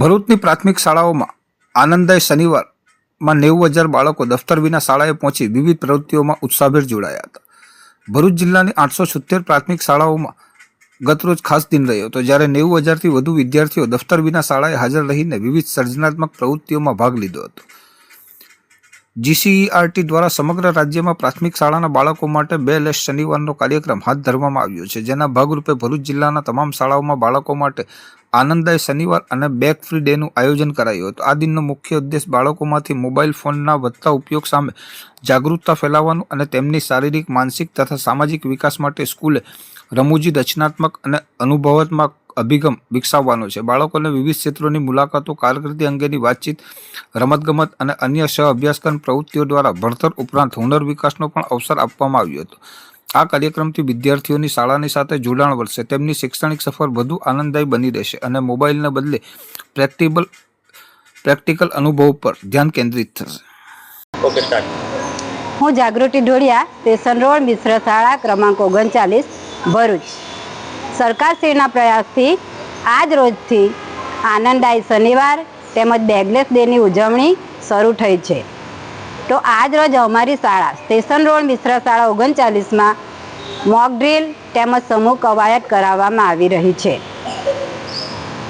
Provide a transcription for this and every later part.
ભરૂચની પ્રાથમિક શાળાઓમાં આનંદાય શનિવારમાં નેવું હજાર બાળકો દફતર વિના શાળાએ પહોંચી વિવિધ પ્રવૃત્તિઓમાં ઉત્સાહભેર જોડાયા હતા. ભરૂચ જિલ્લાની આઠસો સિત્તેર પ્રાથમિક શાળાઓમાં ગતરોજ ખાસ દિન રહ્યો હતો, જ્યારે નેવું હજારથી વધુ વિદ્યાર્થીઓ દફતર વિના શાળાએ હાજર રહીને વિવિધ સર્જનાત્મક પ્રવૃત્તિઓમાં ભાગ લીધો હતો. જીસીઈઆરટી દ્વારા સમગ્ર રાજ્યમાં પ્રાથમિક શાળાના બાળકો માટે બે લેસ શનિવારનો કાર્યક્રમ હાથ ધરવામાં આવ્યો છે, જેના ભાગરૂપે ભરૂચ જિલ્લાના તમામ શાળાઓમાં બાળકો માટે આનંદદાય શનિવાર અને બેક ફ્રી ડેનું આયોજન કરાયું હતું. આ દિનનો મુખ્ય ઉદ્દેશ બાળકોમાંથી મોબાઈલ ફોનના વધતા ઉપયોગ સામે જાગૃતતા ફેલાવવાનું અને તેમની શારીરિક, માનસિક તથા સામાજિક વિકાસ માટે સ્કૂલે રમૂજી રચનાત્મક અને અનુભવાત્મક અભિગમ વિકસાવવાનો છે. બાળકોને વિવિધ ક્ષેત્રોની મુલાકાતો, કારકિર્દી અંગેની વાતચીત, રમતગમત અને અન્ય સહ અભ્યાસક્રમ પ્રવૃત્તિઓ દ્વારા ભણતર ઉપરાંત હુનર વિકાસનો પણ અવસર આપવામાં આવ્યો હતો. આ કાર્યક્રમથી વિદ્યાર્થીઓની શાળાની સાથે જોડાણ વધશે તેમની શૈક્ષણિક સફર વધુ આનંદદાયી બની રહેશે અને મોબાઈલને બદલે પ્રેક્ટિબલ પ્રેક્ટિકલ અનુભવ પર ધ્યાન કેન્દ્રિત થશે. ઓકે સ્ટાર્ટ હું જાગૃતિ ઢોળિયા સ્ટેશન રોડ મિશ્ર શાળા ક્રમાંક ઓગણચાલીસ ભરૂચ. સરકારશ્રીના પ્રયાસથી આજ રોજથી આનંદદાયી શનિવાર તેમજ બેગલેસ ડેની ઉજવણી શરૂ થઈ છે. તો આજ રોજ અમારી શાળા સ્ટેશન રોડ મિશ્ર શાળા ઓગણચાલીસમાં મોક ડ્રીલ તેમજ સમૂહ કવાયત કરાવવામાં આવી રહી છે.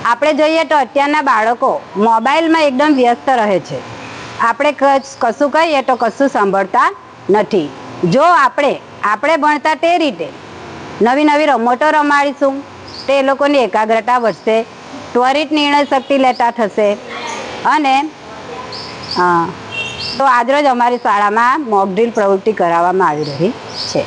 આપણે જોઈએ તો અત્યારના બાળકો મોબાઈલમાં એકદમ વ્યસ્ત રહે છે. આપણે કશ- કહીએ તો કશું સાંભળતા નથી. જો આપણે આપણે ભણતા તે રીતે નવી નવી રમતો રમાડીશું તે લોકોની એકાગ્રતા વધશે ત્વરિત નિર્ણય શક્તિ લેતા થશે અને અ, તો આજરોજ અમારી શાળામાં મોકડ્રીલ પ્રવૃત્તિ કરાવવામાં આવી રહી છે.